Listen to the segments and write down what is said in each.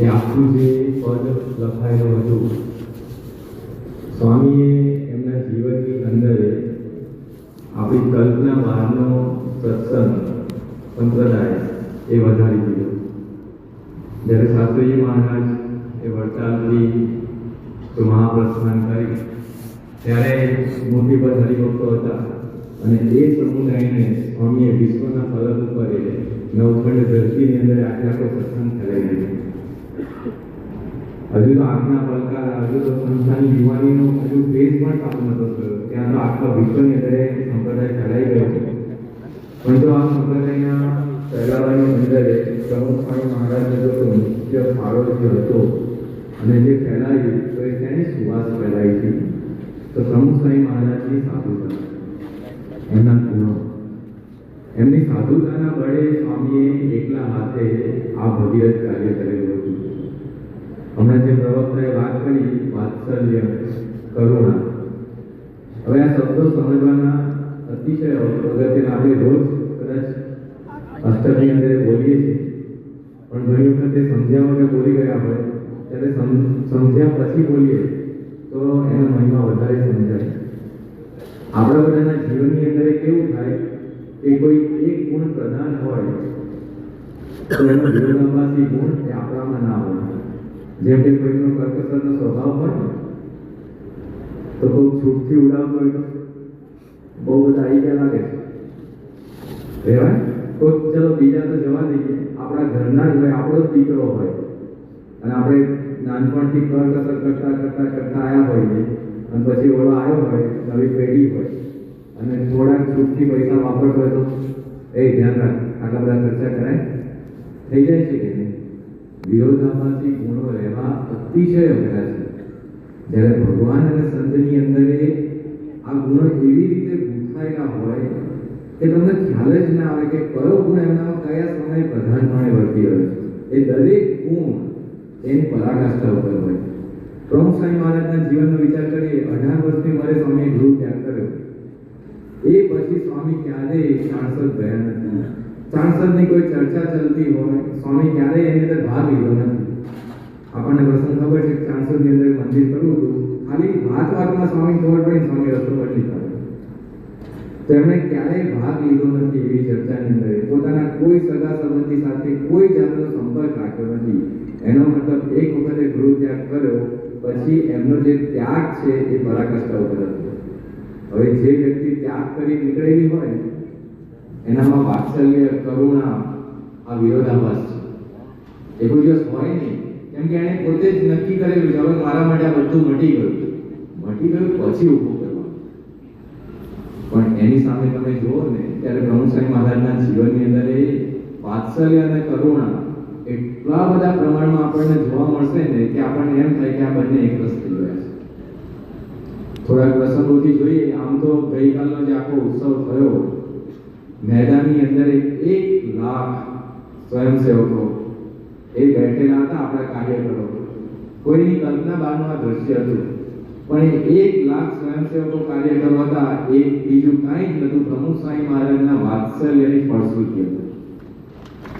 એ આખું જે પદ લખાયેલું હતું, સ્વામીએ એમના જીવનની અંદર આપણી કલ્પના બહારનો સત્સંગ સંપ્રદાય એ વધારી દીધો. જ્યારે શાસ્ત્રીજી મહારાજ એ વડતાલથી મહાપ્રસ્થાન કરી. ત્યારે મોટી પર હરિભક્તો હતા અને એ સમુદાયને સ્વામીએ વિશ્વના ફલક ઉપર નવખંડ ધરતીની અંદર આટલા તો સત્સંગ કરાવી દીધો. હજુ તો આંખના પલકાર હજુ તો સંસ્થાની યુવાનીનો હજુ ફેઝ પણ ચાલુ નતો ત્યાં તો આખા વિશ્વની અંદર સંપ્રદાય ફેલાઈ ગયો પણ જો આ સંપ્રદાયના ફેલાવાની અંદર પ્રમુખ સ્વામી મહારાજનો જો મુખ્ય ફાળો જે હતો. અને જે ફેલાયું, તો એ તેની સુવાસ ફેલાઈ હતી. તો પ્રમુખ સ્વામી મહારાજની સાધુતા એમના ગુણો. એમની સાધુતાના બળે સ્વામીએ એકલા હાથે આ ભગીરથ કાર્ય કરેલું હતું. હમણાં જે પ્રવક્તાએ વાત કરી, વાત્સલ્ય, કરુણા, હવે આ શબ્દો સમજવાના અતિશય અગત્યના. આપણે રોજ કદાચ અષ્ટમી અંદર બોલીએ છીએ, પણ ઘણી વખતે સમજ્યા વગર બોલી ગયા હોય, ત્યારે સમજ્યા પછી બોલીએ, તો એનો મહિમા વધારે સમજાય. આપણા બધાના જીવનની અંદર કેવું થાય? કે કોઈ એક ગુણ પ્રધાન હોય, તો એનો વિરોધાભાસી ગુણ એ આપણામાં ના હોય. જેમ કે કોઈનો કર્કશનો સ્વભાવ હોય, તો બહુ છૂટથી ઉડાવતો હોય તો બહુ બધા આવી લાગે છે. કહેવાય તો ચલો બીજા તો જવા દઈએ. આપણા ઘરના જ હોય, આપણો જ દીકરો હોય. અને આપણે નાનપણથી કરકસર કરતા કરતા કરતા આવ્યા હોઈએ. અને પછી ઓળો આવ્યો હોય, નવી પેઢી હોય. અને થોડાક છૂટથી પૈસા વાપરતો હોય તો એ ધ્યાન રાખ, આટલા બધા ખર્ચા કરાય. થઈ જાય છે કે નહીં? વિરોધાભાસી ગુણો રહેવા અતિશય અઘરા છે. જ્યારે ભગવાન અને સંતની અંદર આ ગુણો એવી રીતે ગૂંથાયેલા હોય કે તમને ખ્યાલ જ ના આવે કે કયો ગુણ એમનામાં કયા સમયે પ્રધાનપણે વર્તી રહ્યો છે. એ દરેક ગુણ એની પરાકાષ્ઠા ઉપર હોય. પ્રમુખ સ્વામી મહારાજના જીવનનો વિચાર કરીએ, અઢાર વર્ષની ઉંમરે સ્વામીએ ગૃહ ત્યાગ કર્યો એ પછી સ્વામી ક્યારેય ચાણસદ નથી ચાણસદની કોઈ ચર્ચા ચાલતી હોય, સ્વામી ક્યારેય એની અંદર ભાગ લીધો નથી. આપણને પ્રસંગ ખબર છે ચાણસદની અંદર મંદિર કરવું હતું. ખાલી વાત વાતમાં સ્વામી ખબર પડી સ્વામી રસ્તો બદલી કાઢ્યો તો ક્યારેય ભાગ લીધો નથી એવી ચર્ચાની અંદર. પોતાના કોઈ સગા સંબંધી સાથે કોઈ જાતનો સંપર્ક રાખ્યો નથી. એનો મતલબ એક વખતે ગૃહ ત્યાગ કર્યો, પછી એમનો જે ત્યાગ છે એ પરાકાષ્ઠા ઉપર હતો. હવે જે વ્યક્તિ ત્યાગ કરી નીકળેલી હોય એનામાં વાત્સલ્ય, કરુણા, આ વિરોધાભાસ છે. એ કોઈ દિવસ હોય નહીં. કેમ કે એણે પોતે જ નક્કી કરેલું છે, હવે મારા માટે આ બધું મટી ગયું. મટી ગયું પછી ઊભું કરવાનું. પણ એની સામે તમે જુઓ ને, ત્યારે પ્રમુખ સ્વામી મહારાજના જીવનની અંદર એ વાત્સલ્ય અને કરુણા એટલા બધા પ્રમાણમાં આપણને જોવા મળશે ને કે આપણને એમ થાય કે આ બંને એક રસ થઈ ગયા છે. થોડાક પ્રસંગોથી જોઈએ, આમ તો ગઈકાલનો જે આખો ઉત્સવ થયો. મેદાનની અંદર એક લાખ સ્વયંસેવકો એ બેઠેલા હતા આપણા કાર્યકરો. કોઈની કલ્પના બહારનું દ્રશ્ય હતું. પણ એ એક લાખ સ્વયંસેવકો કાર્યકરો હતા, એ બીજું કાંઈ જ નતું પ્રમુખ સ્વામી મહારાજના વાત્સલ્યની ફળશ્રુતિ હતી.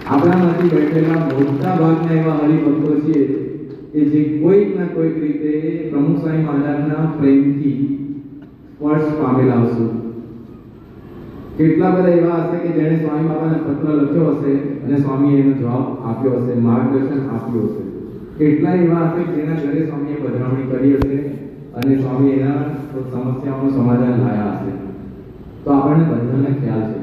આપણામાંથી બેઠેલા મોટા ભાગના એવા હરિભક્તો છીએ કે જે કોઈક ના કોઈક રીતે પ્રમુખ સ્વામી મહારાજના પ્રેમથી સ્પર્શ પામેલા હશું. કેટલા બધા એવા હશે કે જેણે સ્વામી બાબાને પત્ર લખ્યો હશે અને સ્વામીએ એનો જવાબ આપ્યો હશે, માર્ગદર્શન આપ્યું હશે. કેટલા એવા હશે જેના ઘરે સ્વામીએ પધરામણી કરી હશે અને સ્વામી એના સમસ્યાઓનું સમાધાન લાયા હશે. તો આપણને બંધનને ખ્યાલ છે.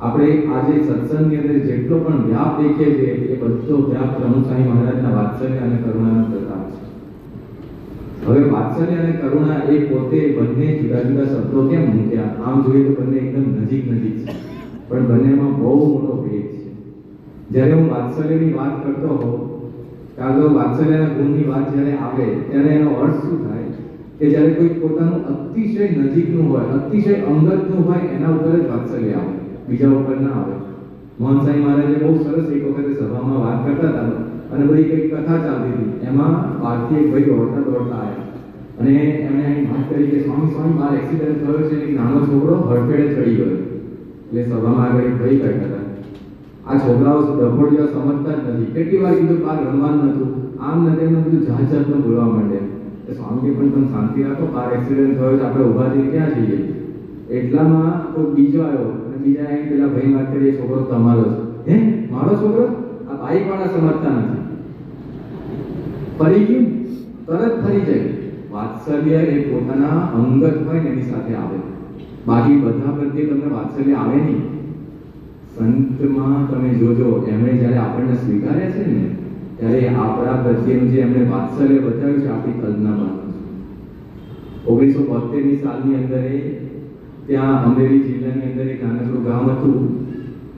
આપણે આજે સત્સંગની અંદર જેટલો પણ વ્યાપ દેખીએ છીએ, એ બધો વ્યાપ પ્રમુખ સ્વામી મહારાજના વાત્સલ્ય અને કરુણાનો પ્રતાપ હવે વાત્સલ્ય અને કરુણા એ પોતે બંને જુદા જુદા શબ્દો કેમ મૂક્યા? આમ જોઈએ તો બંને એકદમ નજીક નજીક છે. પણ બંનેમાં બહુ મોટો ભેદ છે. જ્યારે હું વાત્સલ્યની વાત કરતો હોઉં કાં તો વાત્સલ્યના ગુણની વાત જ્યારે આવે, ત્યારે એનો અર્થ શું થાય? કે જ્યારે કોઈ પોતાનું અતિશય નજીકનું હોય, અતિશય અંગતનું હોય, એના ઉપર જ વાત્સલ્ય આવે. બીજા ઉપર ના આવે. મોહન સાંઈ મહારાજે બહુ સરસ એક વખતે સભામાં વાત કરતા હતા. અને બધી કંઈક કથા ચાલતી હતી. એમાં બહારથી એક ભાઈ દોડતા દોડતા આવ્યા. અને એમણે અહીં વાત કરી કે, સ્વામી સ્વામી બહાર એક્સિડન્ટ થયો છે. એક નાનો છોકરો હડફેડે ચડી ગયો. એટલે સભામાં આગળ એક ભાઈ બેઠા હતા. આ છોકરાઓ ડભોડિયા સમજતા જ નથી. કેટલી વાર કીધું, બાર રમવાનું નતું આમ નથી એમને બધું જાત જાતનું બોલવા માંડે કે સ્વામી પણ તમે શાંતિ રાખો. કાર એક્સિડન્ટ થયો છે. આપણે ઊભા થઈને ક્યાં જઈએ? એટલામાં કોઈ બીજો આવ્યો. અને બીજા આવીને પેલા ભાઈ વાત કરીએ છોકરો તમારો છે. હે? મારો છોકરો? આ બાઈક વાળા સમજતા નથી. ફરી ગયું તરત ફરી જાય. વાત્સલ્ય એ પોતાના અંગત હોય ને એની સાથે આવે. બાકી બધા પ્રત્યે તમને વાત્સલ્ય આવે નહીં. સંતમાં તમે જોજો, એમણે જ્યારે આપણને સ્વીકાર્યા છે ને, ત્યારે આપણા પ્રત્યેનું જે એમણે વાત્સલ્ય બતાવ્યું છે, આપણી કલ્પના બહારનું ઓગણીસો બોતેરની સાલની અંદર એ, ત્યાં અમરેલી જિલ્લાની અંદર એક નાનકડું ગામ હતું.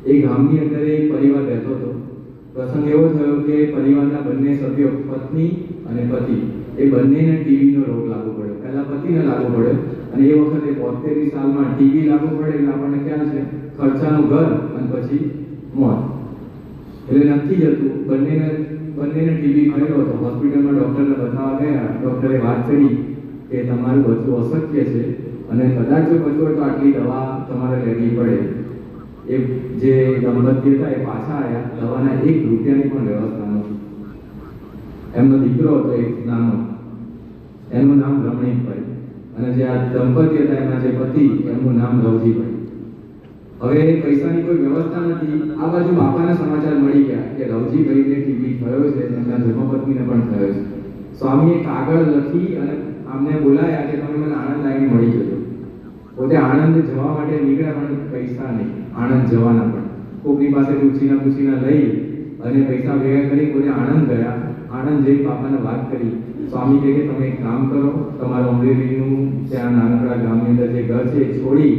એ ગામની અંદર એક પરિવાર રહેતો હતો. પ્રસંગ એવો થયો કે પરિવારના બંને સભ્યો પત્ની અને પતિ, એ બંનેને ટીવીનો રોગ લાગુ પડ્યો. પહેલા પતિને લાગુ પડ્યો અને એ વખતે બોતેરની સાલમાં ટીવી લાગુ પડે એટલે આપણને ક્યાં છે, ખર્ચાનું ઘર અને પછી મોત. એટલે નક્કી જ હતું, બંનેને બંનેને ટીબી થયેલો હતો. હોસ્પિટલમાં ડૉક્ટરને બતાવવા ગયા. ડૉક્ટરે વાત કરી કે તમારું બચવું અશક્ય છે અને કદાચ જો હોય તો આટલી દવા તમારે લેવી પડે. એ જે દંપતી હતા એ પાછા આવ્યા દવાના એક રૂપિયાની પણ વ્યવસ્થા નથી. એમનો દીકરો હતો એક નાનો. એનું નામ રમણીકભાઈ અને જે આ દંપતી હતા એમના જે પતિ, એમનું નામ લવજીભાઈ હવે પૈસાની કોઈ વ્યવસ્થા નથી. આ બાજુ બાપાના સમાચાર મળી ગયા કે રવજીભાઈને ટીબી થયો છે એમના ધર્મપત્નીને પણ થયો છે. સ્વામીએ કાગળ લખી અને આમને બોલાયા કે તમે મને આણંદ આવીને મળી જજો. પોતે આણંદ જવા માટે નીકળ્યા પણ પૈસા નહીં. આણંદ જવાના પણ. કોકની પાસે પૂછીના પૂછીના લઈ અને પૈસા ભેગા કરી પોતે આણંદ ગયા. આણંદ જઈ બાપાને વાત કરી. સ્વામી કહે કે તમે એક કામ કરો, તમારું અમરેલીનું ત્યાં નાનકડા ગામની અંદર જે ઘર છે એ છોડી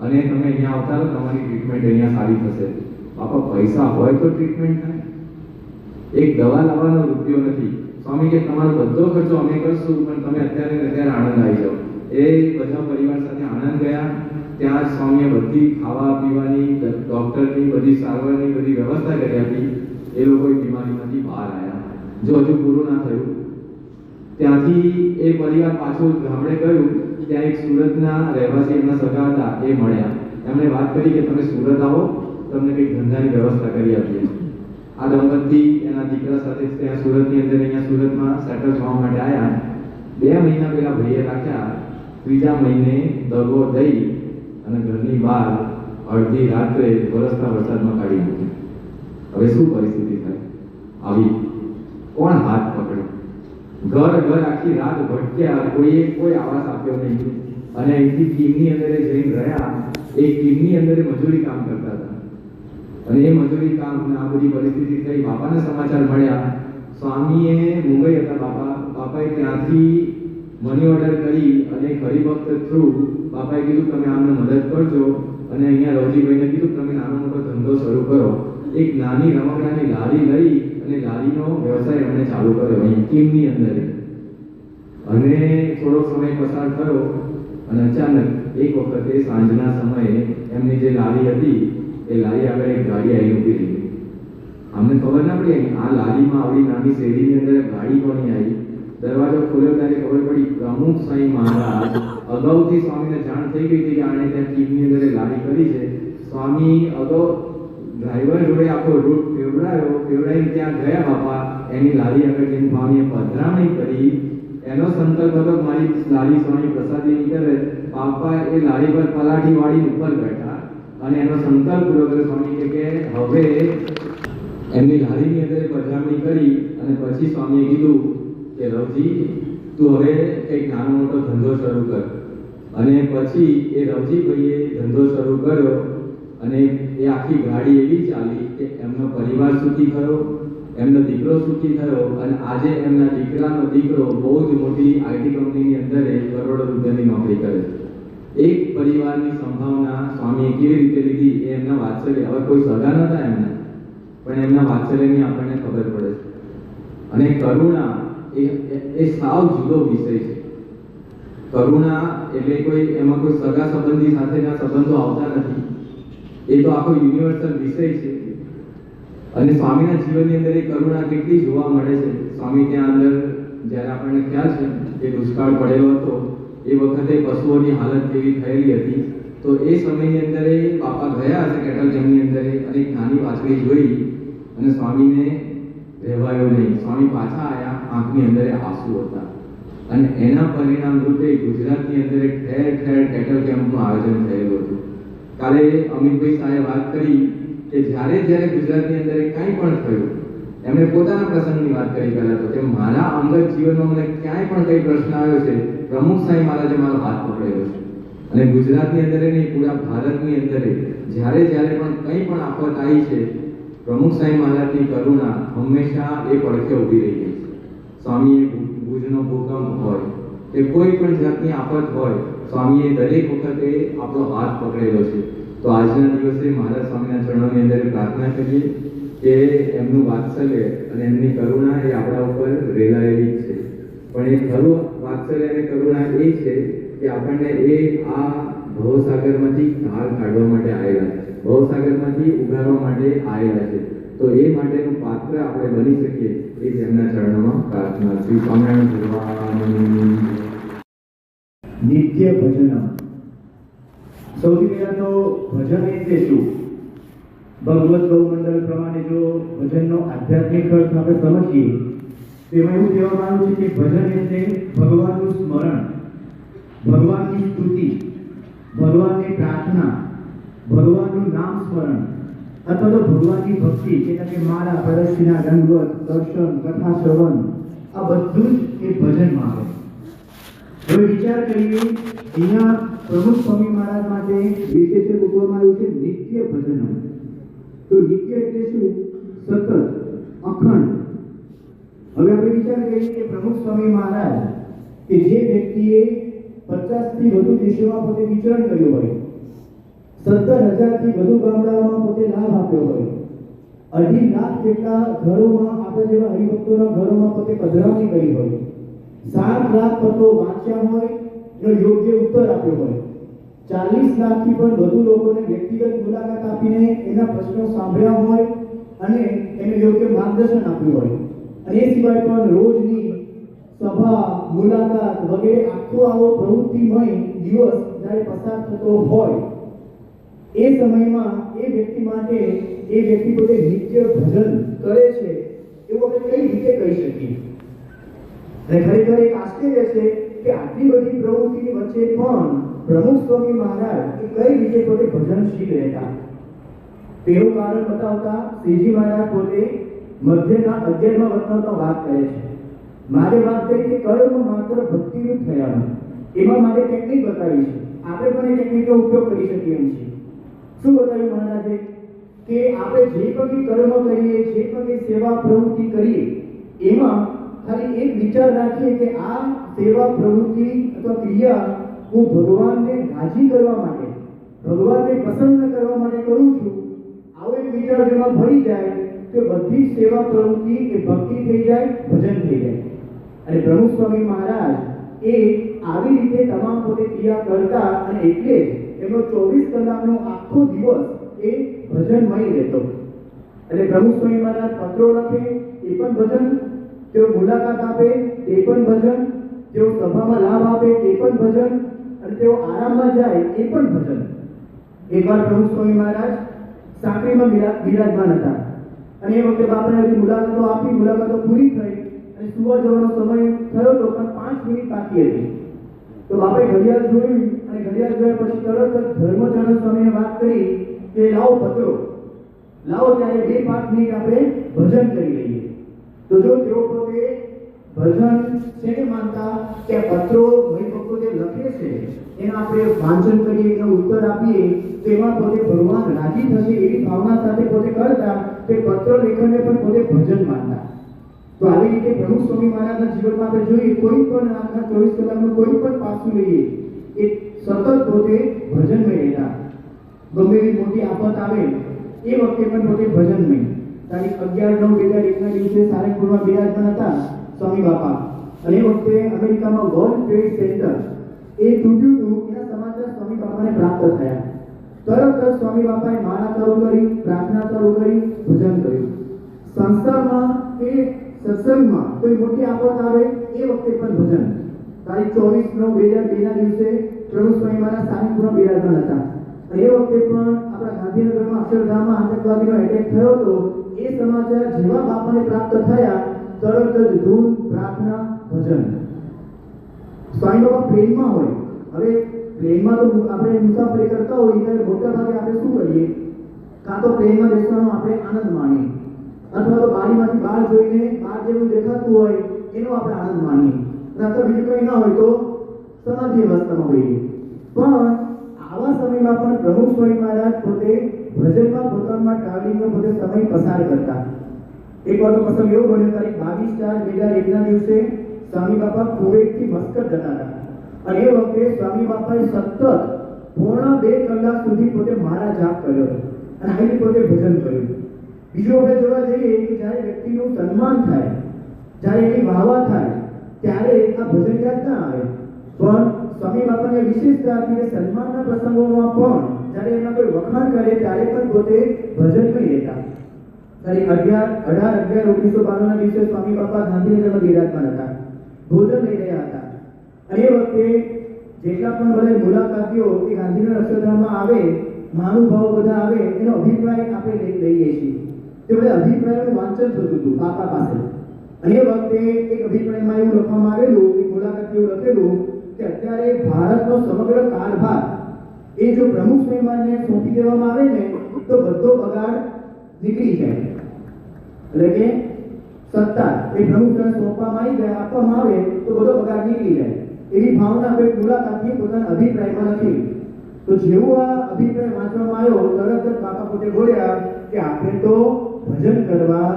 અને તમે અહીંયા આવતા રહો, તમારી ટ્રીટમેન્ટ અહીંયા સારી થશે. બાપા, પૈસા હોય તો ટ્રીટમેન્ટ થાય. એક દવા લાવવાનો રૂપિયો નથી. સ્વામી કે તમારો બધો ખર્ચો અમે કરશું, પણ તમે અત્યારે અત્યારે આણંદ આવી જાઓ. એ બધા પરિવાર સાથે આણંદ ગયા. ત્યાં સ્વામીએ બધી ખાવા પીવાની ડૉક્ટરની બધી સારવારની બધી વ્યવસ્થા કરી આપી. એ લોકો બીમારીમાંથી બહાર આવ્યા. જો હજુ પૂરું ના થયું, ત્યાંથી એ પરિવાર પાછું ગામડે ગયું. ત્યાં એક સુરતના રહેવાસી એમના સગા હતા, એ મળ્યા. એમણે વાત કરી કે, તમે સુરત આવો, તમને કંઈક ધંધાની વ્યવસ્થા કરી આપીએ. આ દંપતી એના દીકરા સાથે ત્યાં સુરતની અંદર, અહીંયા સુરતમાં સેટલ થવા માટે આવ્યા બે મહિના પહેલા ભાઈએ રાખ્યા. ત્રીજા મહિને દગો દઈ અને ઘરની બહાર અડધી રાત્રે વરસતા વરસાદમાં કાઢી મૂકી. હવે શું પરિસ્થિતિ થાય? આવી કોણ હાથ પકડે? ઘર ઘર આખી રાત ભટક્યા કોઈએ કોઈ આવાસ આપ્યો નહીં. અને અહીંથી ટીમની અંદર જઈને રહ્યા, એ ટીમની અંદર મજૂરી કામ કરતા હતા. અને એ મજૂરી કામ આ બધી પરિસ્થિતિ થઈ, બાપાને સમાચાર મળ્યા. સ્વામીએ મુંબઈ હતા બાપા. બાપાએ ત્યાંથી મની ઓર્ડર કરી અને હરિભક્ત થ્રુ બાપાએ કીધું, તમે આમને મદદ કરજો. અને અહીંયા રવજીભાઈને કીધું, તમે નાનો મોટો ધંધો શરૂ કરો. એક નાની રમકડાની લારી લઈ અને લારીનો વ્યવસાય એમણે ચાલુ કર્યો અહીં, ટીમની અંદર. અને થોડો સમય પસાર થયો અને અચાનક એક વખતે સાંજના સમયે એમની જે લારી હતી, એ લારી આગળ એક ગાડી આવી ઊભી રહી. અમને ખબર ના પડી આ લારીમાં આવડી નાની શેરીની અંદર ગાડી કોની આવી? દરવાજો ખોલ્યો ત્યારે ખબર પડી, પ્રમુખ સાંઈ મહારાજ અગાઉથી સ્વામીને જાણ થઈ ગઈ હતી કે આણે ત્યાં ટીમની અંદર લારી કરી છે. સ્વામી અગાઉ ડ્રાઈવર જોડે આખો રૂટ ફેવડાયો, ફેવડાઈને ત્યાં ગયા બાપા, એની લારી આગળ જઈને સ્વામીએ પધરામણી કરી. એનો સંકલ્પ હતો મારી લારી સ્વામી પ્રસાદી નીકળે. બાપા એ લારી પર પલાઠી વાળી ઉપર બેઠા અને એનો સંકલ્પ પૂરો સ્વામી કે કે હવે એમની લારીની અંદર પધરામણી કરી અને પછી સ્વામીએ કીધું કે રવજી, તું હવે એક નાનો મોટો ધંધો શરૂ કર. અને પછી એ રવજીભાઈએ ધંધો શરૂ કર્યો અને એ આખી ગાડી એવી ચાલી કે એમનો પરિવાર સુખી થયો, એમનો દીકરો સુખી થયો અને આજે એમના દીકરાનો દીકરો બહુ જ મોટી આઈટી કંપનીની અંદર કરોડો રૂપિયાની નોકરી કરે એક પરિવારની સંભાવના સ્વામીએ કેવી રીતે લીધી એ એમના વાત્સલ્ય. હવે કોઈ સગા નતા એમના. પણ એમના વાત્સલ્યની આપણને ખબર પડે છે. અને કરુણા એ એ- સાવ જુદો વિષય છે. કરુણા એટલે કોઈ એમાં કોઈ સગા સંબંધી સાથેના સંબંધો આવતા નથી. એ તો આખો યુનિવર્સલ વિષય છે. અને સ્વામીના જીવનની અંદર એ કરુણા કેટલી જોવા મળે છે. સ્વામી ત્યાં અંદર જ્યારે આપણને ખ્યાલ છે કે દુષ્કાળ પડેલો હતો, એ વખતે પશુઓની હાલત કેવી થયેલી હતી, તો એ સમયની અંદર એ બાપા ગયા હશે કેટલ કેમ્પની અંદર અને નાની વાછડી જોઈ અને સ્વામીને રહેવાયો નહીં. સ્વામી પાછા આવ્યા આંખની અંદર આંસુ હતા. અને એના પરિણામ રૂપે ગુજરાતની અંદર ઠેર ઠેર કેટલ કેમ્પનું આયોજન થયેલું હતું. કાલે અમિતભાઈ સાહેબ વાત કરી કે જ્યારે જ્યારે ગુજરાતની અંદર કાંઈ પણ થયું, એમણે પોતાના પ્રસંગની વાત કરી પહેલા તો કે મારા અંગત જીવનમાં મને ક્યાંય પણ કઈ પ્રશ્ન આવ્યો છે, પ્રમુખ સાહેબ મહારાજે મારો હાથ પકડેલો છે. અને ગુજરાતની અંદર નહીં, પૂરા ભારતની અંદર જ્યારે જ્યારે પણ કંઈ પણ આફત આવી છે, પ્રમુખ સાહેબ મહારાજની કરુણા હંમેશા એ પડખે ઊભી રહી છે. સ્વામીએ ભુજનો ભૂકંપ હોય કે કોઈ પણ જાતની આફત હોય, સ્વામીએ દરેક વખતે આપણો હાથ પકડેલો છે. તો આજના દિવસે મહારાજ સ્વામીના ચરણોની અંદર પ્રાર્થના કરીએ કે એમનું વાત્સલ્ય અને એમની કરુણા એ આપણા ઉપર રેલાયેલી છે. પણ એ ખરું વાત્સલ્ય અને કરુણા એ છે કે આપણને એ આ ભવસાગરમાંથી ધાર કાઢવા માટે આવેલા છે. ભવસાગરમાંથી ઉગારવા માટે આવેલા છે. તો એ માટેનું પાત્ર આપણે બની શકીએ એ તેમના ચરણોમાં પ્રાર્થના શ્રી સ્વામિનારાયણ ભગવાન. નિત્ય ભજન. સૌથી પહેલા તો ભજન એટલે શું? ભગવત ગૌમંડળ પ્રમાણે જો ભજનનો આધ્યાત્મિક અર્થ આપણે સમજીએ, તેમાં એવું કહેવામાં આવ્યું છે કે ભજન એટલે ભગવાનનું સ્મરણ, ભગવાનની સ્તુતિ, ભગવાનની પ્રાર્થના, ભગવાનનું નામ સ્મરણ. અથવા તો ભગવાનની ભક્તિ એટલે કે માળા પ્રદક્ષિણા રંગવત, દર્શન, કથા, શ્રવણ, આ બધું જ એ ભજનમાં આવે હવે વિચાર કરીએ, અહીંયા પ્રમુખ સ્વામી મહારાજ માટે વિશેષ મૂકવામાં આવ્યું છે નિત્ય ભજન તો નિત્ય એટલે શું? સતત, અખંડ. હવે આપણે વિચાર કરીએ કે પ્રમુખ સ્વામી મહારાજ, કે જે વ્યક્તિએ પચાસથી વધુ દેશોમાં પોતે વિચરણ કર્યું હોય સત્તર હજારથી વધુ ગામડાઓમાં પોતે લાભ આપ્યો હોય. અઢી લાખ જેટલા ઘરોમાં, આપણા જેવા હરિભક્તોના ઘરોમાં પોતે પધરાવણી કરી હોય. સાત લાખ પત્રો વાંચ્યા હોય, એનો યોગ્ય ઉત્તર આપ્યો હોય. ચાલીસ લાખથી પણ વધુ લોકોને વ્યક્તિગત મુલાકાત આપીને એના પ્રશ્નો સાંભળ્યા હોય અને એને યોગ્ય માર્ગદર્શન આપ્યું હોય. અને એ સિવાય પણ રોજની સભા, મુલાકાત વગેરે આખો આવો પ્રવૃત્તિમય દિવસ જ્યારે પસાર થતો હોય એ સમયમાં એ વ્યક્તિ માટે એ વ્યક્તિ પોતે નિત્ય ભજન કરે છે એવું આપણે કઈ રીતે કહી શકીએ? અને ખરેખર એક આશ્ચર્ય છે કે આટલી બધી પ્રવૃત્તિની વચ્ચે પણ પ્રમુખ સ્વામી મહારાજ એ કઈ રીતે પોતે ભજનશીલ રહેતા? તેનું કારણ બતાવતા શ્રીજી મહારાજ પોતે મધ્યના અગિયારમાં વચનામાં વાત કરે છે. મારે વાત કરી કે કર્મ માત્ર ભક્તિરૂપ થયાનું? એમાં મારે ટેકનિક બતાવી છે. આપણે પણ એ ટેકનિકનો ઉપયોગ કરી શકીએ છીએ. શું બતાવ્યું મહારાજે? કે આપણે જે પણ કર્મ કરીએ, જે પણ સેવા પ્રવૃત્તિ કરીએ, એમાં ખાલી એક વિચાર રાખીએ કે આ સેવા પ્રવૃત્તિ અથવા ક્રિયા હું ભગવાનને રાજી કરવા માટે, ભગવાનને પસંદ કરવા માટે કરું છું. આવો એક વિચાર જેમાં ભરી જાય કે બધી સેવા પ્રવૃત્તિ એ ભક્તિ થઈ જાય, ભજન થઈ જાય. અને પ્રમુખ સ્વામી મહારાજ એ આવી રીતે તમામ પોતે ક્રિયા કરતા અને એટલે જ એમનો ચોવીસ કલાકનો આખો દિવસ એ ભજનમય રહેતો. એટલે પ્રમુખ સ્વામી મહારાજ પત્રો લખે, એ પણ ભજન. તેઓ મુલાકાત આપે તે પણ ભજન. તેઓ સભામાં લાભ આપે તે પણ ભજન. અને તેઓ આરામમાં જાય, એ પણ ભજન. એકવાર પ્રમુખ સ્વામી મહારાજ સાંકળીમાં બિરા- બિરાજમાન હતા. અને એ વખતે બાપાને હજી મુલાકાતો આપી, મુલાકાતો પૂરી થઈ. અને સુવા જવાનો સમય થયો તો પણ પાંચ મિનિટ બાકી હતી. તો બાપાએ ઘડિયાળ જોયું. અને ઘડિયાળ જોયા પછી તરત જ ધર્મચરણ સ્વામીએ વાત કરી કે લાવો પત્રો. લાવો ત્યારે બે પાંચ મિનિટ આપણે ભજન કરી લઈએ. તો જો તેઓ પોતે ભજન શેને માનતા? કે પત્રો હરિભક્તો જે લખે છે. એના આપણે વાંચન કરીએ, એનો ઉત્તર આપીએ, તો એમાં પોતે ભગવાન રાજી થશે એવી ભાવના સાથે પોતે કરતા તે પત્ર લેખનને પણ પોતે ભજન માનતા. તો આવી રીતે પ્રભુ સ્વામી મહારાજના જીવનમાં આપણે જોઈએ, કોઈ પણ આખા ચોવીસ કલાકનું કોઈ પણ પાસું લઈએ, એ સતત પોતે ભજન રહેતા ગમે એવી મોટી આફત આવે, એ વખતે પણ પોતે ભજનમય તારીખ અગિયાર, નવ બે હજાર એકના દિવસે સારંગપુરમાં બિરાજમાન હતા સ્વામી બાપા. અને એ વખતે અમેરિકામાં વર્લ્ડ ટ્રેડ સેન્ટર, એ તૂટ્યું હતું એના સમાચાર સ્વામી બાપાને પ્રાપ્ત થયા. તરત જ સ્વામી બાપાએ માળા શરૂ કરી, પ્રાર્થના શરૂ કરી, ભજન કર્યું. સંસ્થામાં કે સત્સંગમાં કોઈ મોટી આફત આવે, એ વખતે પણ ભજન. તારીખ ચોવીસ નવ બે હજાર બે દિવસે પ્રભુ સ્વામી મારા સાનિપુરા બિરાજમાન એ વખતે પણ આપણા ગાંધીનગરમાં અક્ષરધામમાં આતંકવાદીનો એટેક થયો હતો. એ સમાચાર જેવા બાપાને પ્રાપ્ત થયા, તરત જ ધૂન, પ્રાર્થના, ભજન. સ્વામી પ્લેનમાં હોય. હવે પ્લેનમાં તો આપણે મુસાફરી કરતા હોઈએ, ત્યારે મોટા ભાગે આપણે શું કરીએ? કાં તો પ્લેનમાં બેસવાનો આપણે આનંદ માણીએ. અથવા તો બારીમાંથી બહાર જોઈને બહાર જેવું દેખાતું હોય, એનો આપણે આનંદ માણીએ. અને તો બીજું કંઈ ન હોય તો સમાધિ અવસ્થામાં હોઈએ પણ આવા સમયમાં પણ પ્રમુખ સ્વામી મહારાજ પોતે ભજનમાં પોતાના ટ્રાવેલિંગનો પોતે સમય પસાર કરતા. એક વાર તો પ્રસંગ એવો બન્યો, તારીખ બાવીસ ચાર બે હજાર એકના દિવસે સ્વામી બાપા કુવેતથી મસ્કત જતા હતા. અને એ વખતે સ્વામી બાપાએ સતત પોણા બે કલાક સુધી પોતે મારા જાપ કર્યો અને આવી પોતે ભજન કર્યું. બીજું આપણે જોવા જઈએ કે જ્યારે વ્યક્તિનું સન્માન થાય, જ્યારે એની વાહવા થાય, ત્યારે આ ભજન યાદ ના આવે. પણ સ્વામી બાપાને વિશેષ હતી સન્માનના પ્રસંગોમાં પણ જ્યારે એના કોઈ વખાણ કરે ત્યારે પણ પોતે ભજન કરી લેતા તારીખ અગિયાર, અઢાર, અગિયાર, ઓગણીસો બાણુંના દિવસે સ્વામી બાપા ગાંધીનગરમાં ગુજરાતમાં હતા. ભોજન લઈ રહ્યા હતા. અને એ વખતે જેટલા પણ બધા મુલાકાતીઓ એ ગાંધીનગર અક્ષરધામમાં આવે, મહાનુભાવો બધા આવે, એનો અભિપ્રાય આપણે લઈ લઈએ છીએ. તે બધા અભિપ્રાયનું વાંચન થતું હતું બાપા પાસે અને એ વખતે એક અભિપ્રાયમાં એવું લખવામાં આવેલું કે મુલાકાતીઓ લખેલું કે અત્યારે ભારતનો સમગ્ર કારભાર એ જો પ્રમુખ મહેમાનને સોંપી દેવામાં આવે ને, તો બધો બગાડ નીકળી જાય. એટલે કે સત્તા એ પ્રમુખને સોંપવામાં આવી જાય આપવામાં આવે, તો બધો બગાડ નીકળી જાય. એવી ભાવના કોઈ મુલાકાતીએ પોતાના અભિપ્રાયમાં નથી. તો જેવું આ અભિપ્રાય વાંચવામાં આવ્યો, તરત જ બાપા પોતે બોલ્યા કે આપણે તો ભજન કરવા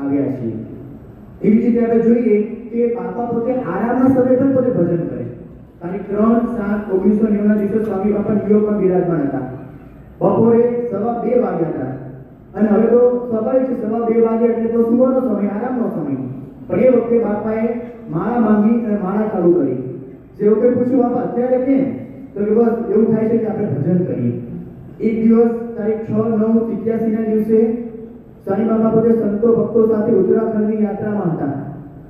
આવ્યા છીએ. એવી રીતે આપણે જોઈએ કે બાપા પોતે આરામના સમય પણ પોતે ભજન કરે તારીખ ત્રણ સાત ઓગણીસો નેવું દિવસે સ્વામી બાપા ન્યુયોર્કમાં બિરાજમાન હતા. બપોરે સવા બે વાગ્યા હતા. અને હવે તો સ્વાભાવિક છે, સવા બે વાગે એટલે તો સુવર્ણ સમય, આરામનો સમય. પણ એ વખતે બાપાએ માળા માંગી અને માળા ચાલુ કરી. જે વખતે પૂછ્યું, બાપા, અત્યારે કેમ? તો કે બસ, એવું થાય છે કે આપણે ભજન કરીએ. એક દિવસ, તારીખ છ, નવ સિત્યાસી ના દિવસે સ્વામી બાબા પોતે સંતો ભક્તો સાથે ઉત્તરાખંડની યાત્રામાં હતા.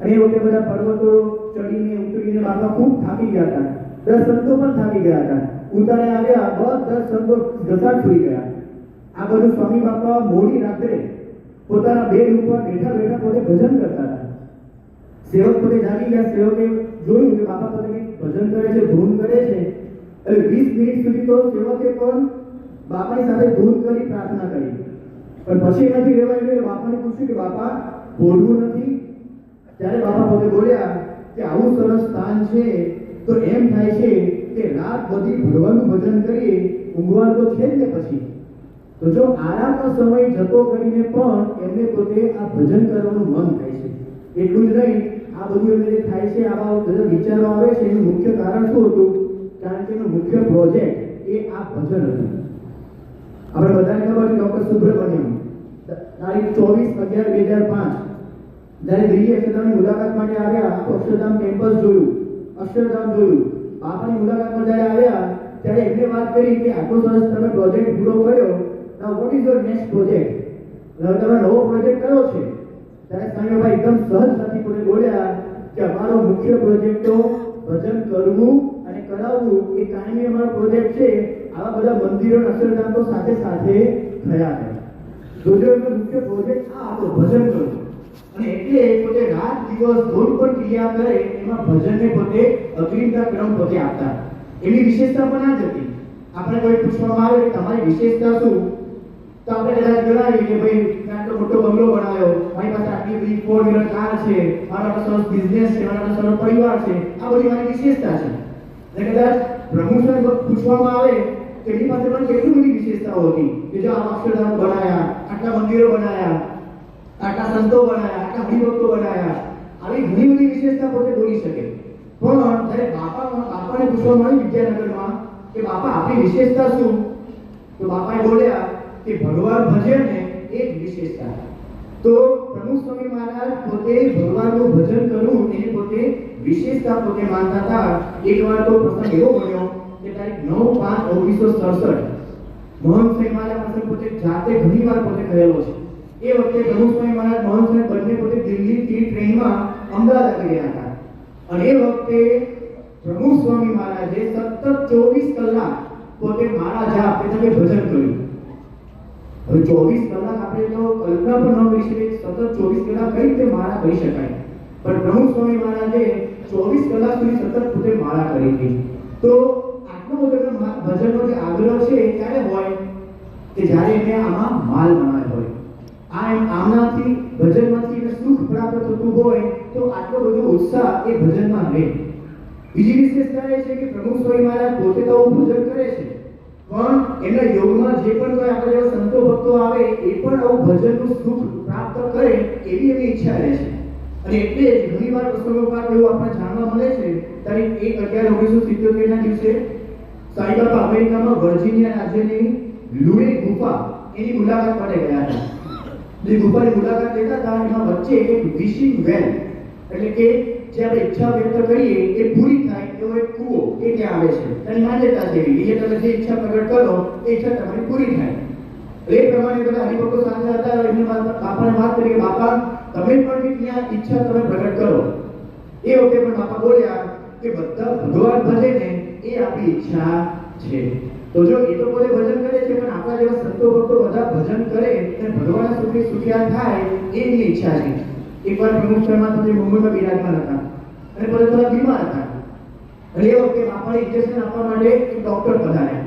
અને એ વખતે બધા પર્વતો ચડીને ઉતરીને બાબા ખૂબ થાકી ગયા હતા. દસ સંતો પણ થાકી ગયા હતા. ઉતારે આવ્યા, બસ દસ સંતો ઘસાટ થઈ ગયા. આ બધું સ્વામી બાપા મોડી રાત્રે પોતાના બેડ ઉપર બેઠા બેઠા પોતે ભજન કરતા હતા. સેવક પોતે જાગી ગયા. સેવકે જોયું કે બાપા પોતે ભજન કરે છે, ધૂન કરે છે. એટલે વીસ મિનિટ સુધી તો સેવકે પણ બાપાની સાથે ધૂન કરી, પ્રાર્થના કરી. પણ પછી એનાથી રહેવાય એટલે બાપાને પૂછ્યું કે બાપા બોલવું નથી. ત્યારે બાપા પોતે બોલ્યા કે આવું સરસ સ્થાન છે, તો એમ થાય છે કે રાત બધી ભગવાનનું ભજન કરીએ ઊંઘવાનું તો છે જ ને પછી. તો જો આરામનો સમય જતો કરીને પણ એમને પોતે આ ભજન કરવાનું મન થાય છે. એટલું જ નહીં, આ બધું એમને જે થાય છે, આવા બધા વિચારો આવે છે, એનું મુખ્ય કારણ શું હતું? કારણ કે એનો મુખ્ય પ્રોજેક્ટ એ આ ભજન હતું. આપણે બધાને ખબર છે ડોક્ટર સુબ્રમણ્યમ તારીખ ચોવીસ અગિયાર, બે હજાર પાંચ. જ્યારે દિલ્હી અક્ષરધામની મુલાકાત માટે આવ્યા તો અક્ષરધામ કેમ્પસ જોયું અક્ષરધામ જોયું. બાપાની મુલાકાતમાં જ્યારે આવ્યા, ત્યારે એમને વાત કરી કે આટલો સરસ તમે પ્રોજેક્ટ પૂરો કર્યો. ના what is your next project તમે નવો પ્રોજેક્ટ કયો છે? ત્યારે સાંઈબાબા એકદમ સહજતાથી પોતે બોલ્યા કે અમારો મુખ્ય પ્રોજેક્ટ તો ભજન કરવું અને કરાવવું એ કાયમી અમારો પ્રોજેક્ટ છે. આવા બધા મંદિરો અક્ષરધામ તો સાથે સાથે થયા છે. જોજો મુખ્ય પ્રોજેક્ટ આ હતો, ભજન કરવું. એટલે પોતે રાત દિવસ ધૂન પર ક્રિયા કરે, એમાં ભજનને પોતે અગ્રિમતા ક્રમ પોતે આપતા. એની વિશેષતા પણ આ જ હતી. આપણે કોઈ પૂછવામાં આવે કે તમારી વિશેષતા શું? તો આપણે કદાચ ગણાવીએ કે ભાઈ આટલો મોટો બંગલો બનાવ્યો, મારી પાસે આટલી બધી ફોર વ્હીલર કાર છે, મારા પાસે સરસ બિઝનેસ છે, મારા પાસે સરસ પરિવાર છે, આ બધી મારી વિશેષતા છે. અને કદાચ પ્રમુખને પૂછવામાં આવે એની પાસે પણ કેટલી બધી વિશેષતાઓ હતી કે જો આ અક્ષરધામ બનાવ્યા આટલા મંદિરો બનાયા આટલા સંતો બનાયા, આટલા હરિભક્તો બનાયા. આવી ઘણી બધી વિશેષતા પોતે બોલી શકે. પણ જ્યારે બાપા બાપાને પૂછવામાં આવ્યું વિદ્યાનગરમાં કે બાપા, આપણી વિશેષતા શું? તો બાપાએ બોલ્યા કે ભગવાન ભજે ને એ જ વિશેષતા. તો પ્રમુખ સ્વામી મહારાજ પોતે ભગવાનનું ભજન કરવું એ પોતે વિશેષતા પોતે માનતા હતા. એકવાર તો પ્રસંગ એવો બન્યો કે તારીખ નવ પાંચ ઓગણીસો સડસઠ. મોહન સિંહ મહારાજ પ્રસંગ પોતે જાતે ઘણી વાર પોતે કહેલો છે. એ વખતે ધનુષભાઈ મહારાજ મોહન સાંઈ બંને પોતે દિલ્હીથી ટ્રેનમાં અમદાવાદ આવી રહ્યા હતા. અને એ વખતે પ્રમુખ સ્વામી મહારાજે સતત ચોવીસ કલાક પોતે મારા જાપ એટલે ભજન કર્યું. હવે ચોવીસ કલાક આપણે તો કલ્પના પણ ન કરી શકીએ સતત ચોવીસ કલાક કઈ રીતે માળા કરી શકાય. પણ પ્રમુખ સ્વામી મહારાજે ચોવીસ કલાક સુધી સતત પોતે માળા કરી હતી. તો આટલો બધો ભજનનો જે આગ્રહ છે ક્યારે હોય? કે જ્યારે એને આમાં માલ બનાવ્યો હોય આ આમનાથી ભજનમાંથી એને સુખ પ્રાપ્ત થતું હોય તો આટલો બધો ઉત્સાહ એ ભજનમાં રહે. બીજી વિશેષતા એ છે કે પ્રમુખ સ્વામી મહારાજ પોતે તો ભજન કરે છે. પણ એમના યોગમાં જે પણ કોઈ આપણા જેવા સંતો ભક્તો આવે, એ પણ આવું ભજનનું સુખ પ્રાપ્ત કરે એવી એમની ઈચ્છા રહે છે. અને એટલે જ ઘણી વાર પ્રસંગોપાત એવું આપણે જાણવા મળે છે. તારીખ એક અગિયાર ઓગણીસો સિત્યોતેરના દિવસે સાઈબાબા અમેરિકામાં વર્જિનિયા રાજ્યની લુણે ગુફા એની મુલાકાત માટે ગયા હતા. ગુફાની મુલાકાત લેતા હતા એમાં વચ્ચે એક વિશિંગ વેલ એટલે કે જે આપણે ઈચ્છા વ્યક્ત કરીએ, એ પૂરી થાય એવો એક કૂવો એ ત્યાં આવે છે. અને માન્યતા છે એટલે તમે જે ઈચ્છા પ્રગટ કરો, એ ઈચ્છા તમારી પૂરી થાય. એ પ્રમાણે બધા હરિભક્તો સાથે હતા, એમને બાપાને વાત કરી બાપા, તમે પણ ત્યાં ઈચ્છા તમે પ્રગટ કરો. એ વખતે પણ બાપા બોલ્યા કે, બધા ભગવાન ભજે ને એ આપણી ઈચ્છા છે. તો જો એ પોતે ભજન કરે છે, પણ આપણા જેવા સંતો ભક્તો બધા ભજન કરે અને ભગવાન સુખી સુખિયા થાય એ ઈચ્છા છે. એકવાર પ્રમુખ શર્મા જે મુંબઈમાં બિરાજમાન હતા. અને પછી થોડા બીમાર હતા. અને એ વખતે બાપાને ઇન્જેક્શન આપવા માટે એક ડૉક્ટર પધાર્યા.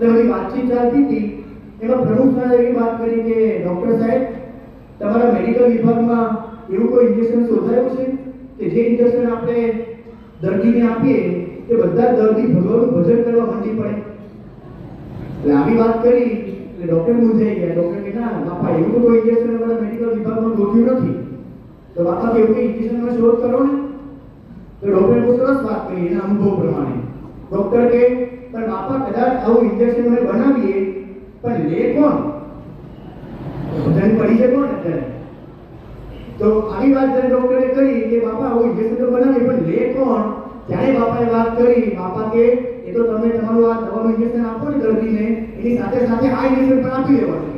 અને બધી વાતચીત ચાલતી હતી. એમાં પ્રમુખ સાહેબ એવી વાત કરી કે ડોક્ટર સાહેબ, તમારા મેડિકલ વિભાગમાં એવું કોઈ ઇન્જેક્શન શોધાયું છે? કે જે ઇન્જેક્શન આપણે દર્દીને આપીએ તે બધા દર્દી ભગવાનનું ભજન કરવા માંડી પડે? એટલે આવી વાત કરી એટલે ડોક્ટર મૂંઝાઈ ગયા ડોક્ટર કે ના બાપા એવું તો કોઈ ઇન્જેક્શન અમારા મેડિકલ વિભાગમાં ગોઠવ્યું નથી તો બાપા કે એવું કોઈ ઇન્જેક્શનનો શોધ કરો ને તો ડોક્ટરે બહુ સરસ વાત કરી એના અનુભવ પ્રમાણે ડોક્ટર કે પણ બાપા કદાચ આવું ઇન્જેક્શન અમે બનાવીએ પણ લે કોણ ભજન પડી છે કોણ અત્યારે તો આવી વાત જ્યારે ડોક્ટરે કરી કે બાપા આવું ઇન્જેક્શન તો બનાવીએ પણ લે કોણ ત્યારે બાપાએ વાત કરી બાપા કે એ તો તમે તમારું આ દવાનું ઇન્જેક્શન આપો ને દર્દીને, એની સાથે સાથે આ ઇન્જેક્શન પણ આપી દેવાનું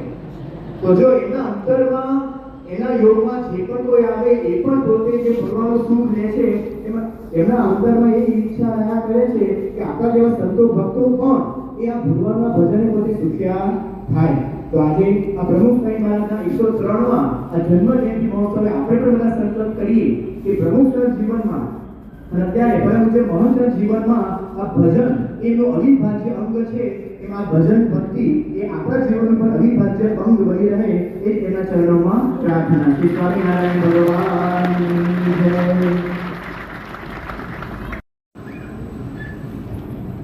તો જો એના અંતરમાં, એના યોગમાં જે પણ કોઈ આવે, એ પણ પોતે જે ભગવાનનું સુખ લે છે, એમાં એમના અંતરમાં એ ઈચ્છા રહ્યા કરે છે કે આપણા જેવા સંતો ભક્તો પણ એ આ ભગવાનના ભજને પોતે સુખ્યા થાય. તો આજે આ પ્રમુખ સ્વામી મહારાજના એકસો ત્રણમાં આ જન્મ જયંતિ મહોત્સવે આપણે પણ બધા સંકલ્પ કરીએ કે પ્રમુખ જીવનમાં અને અત્યારે પરંતુ મહંત જીવનમાં આ ભજન એનો અવિભાજ્ય અંગ છે, એમાં ભજન ભક્તિ એ આપણા જીવન પર અવિભાજ્ય અંગ બની રહે એ તેના ચરણોમાં પ્રાર્થના શ્રી સ્વામિનારાયણ ભગવાન